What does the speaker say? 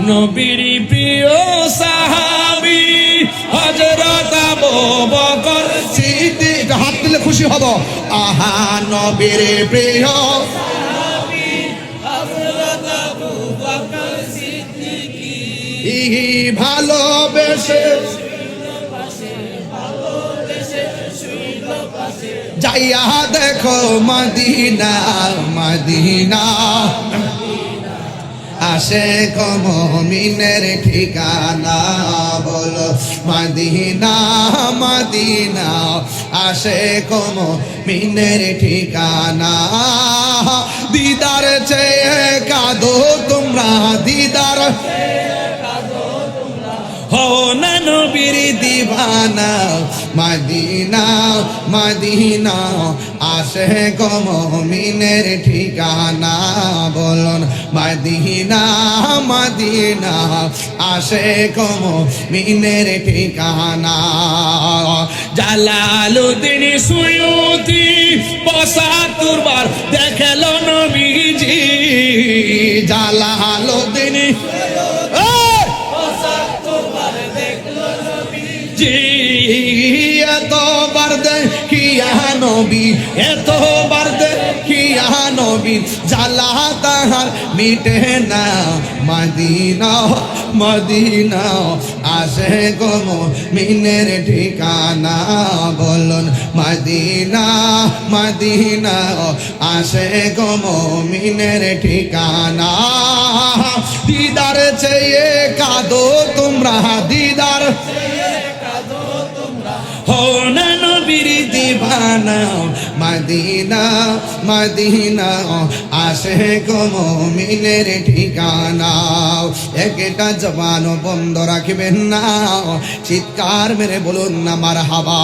নবীর প্রিয় সাহাবি হজরত আবু বকর সিদ্দিক, হাত দিলে খুশি হব। আহা, নবীর প্রিয়। ভালোবেসে যাইয়া দেখো মদিনা মদিনা। আসে কমিনের ঠিকানা, বলো মাদিনা মাদিনা। আসে কম মিনের ঠিকানা। দিদার চেয়ে কাদো তোমরা, দিদার হো না নবীর দিবানা, মদিনা মদিনা, আসে কম মিনের ঠিকানা, বলুন মদিনা মদিনা, আসে কম মিনের ঠিকানা। জালালুদ্দিন সুয়ুতি পঁচাত্তর বার দেখেল নবীজি। জালালুদ্দিন জি এতবার দেখিয়া নবী, এতবার দেখিয়া নবী, জ্বালা তাহার মিটে না। মদিনা মদিনা, আসে গম মিনের ঠিকানা, বলুন মদিনা মদিনা, আসে গম মিনের ঠিকানা। দিদার চেয়ে কাদো তোমরা, দিদার হো নবীর দিবানা, মদিনা মদিনা, আসে গোমিনের ঠিকানা। একটা জবান বন্ধ রাখবেন না, চিৎকার মেরে বলুন না মার হাবা